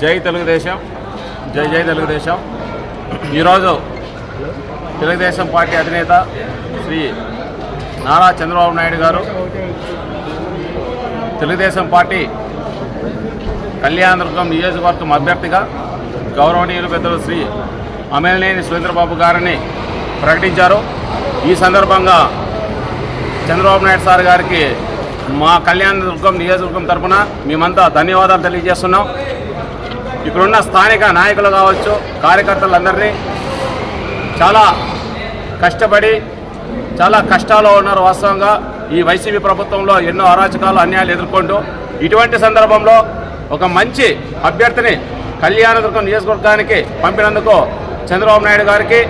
జై తెలుగుదేశం జై జై తెలుగుదేశం. ఈరోజు తెలుగుదేశం పార్టీ అధినేత శ్రీ నారా చంద్రబాబు నాయుడు గారు తెలుగుదేశం పార్టీ కళ్యాణదుర్గం నియోజకవర్గం అభ్యర్థిగా గౌరవనీయులు పెద్దలు శ్రీ అమేలనేని సురేంద్రబాబు గారిని ప్రకటించారు. ఈ సందర్భంగా చంద్రబాబు నాయుడు సార్ గారికి మా కళ్యాణదుర్గం నియోజకవర్గం తరఫున మేమంతా ధన్యవాదాలు తెలియజేస్తున్నాం. ఇప్పుడున్న స్థానిక నాయకులు కావచ్చు కార్యకర్తలందరినీ చాలా కష్టపడి చాలా కష్టాల్లో ఉన్నారు వాస్తవంగా. ఈ వైసీపీ ప్రభుత్వంలో ఎన్నో అరాచకాలు అన్యాయాలు ఎదుర్కొంటూ ఇటువంటి సందర్భంలో ఒక మంచి అభ్యర్థిని కళ్యాణదుర్గం నియోజకవర్గానికి పంపినందుకు చంద్రబాబు నాయుడు గారికి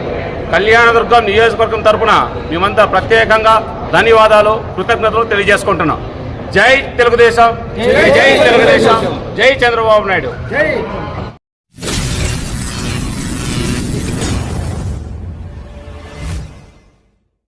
కళ్యాణదుర్గం నియోజకవర్గం తరపున మేమంతా ప్రత్యేకంగా ధన్యవాదాలు కృతజ్ఞతలు తెలియజేసుకుంటున్నాం. జై తెలుగుదేశం. జై తెలుగుదేశం. జై చంద్రబాబు నాయుడు.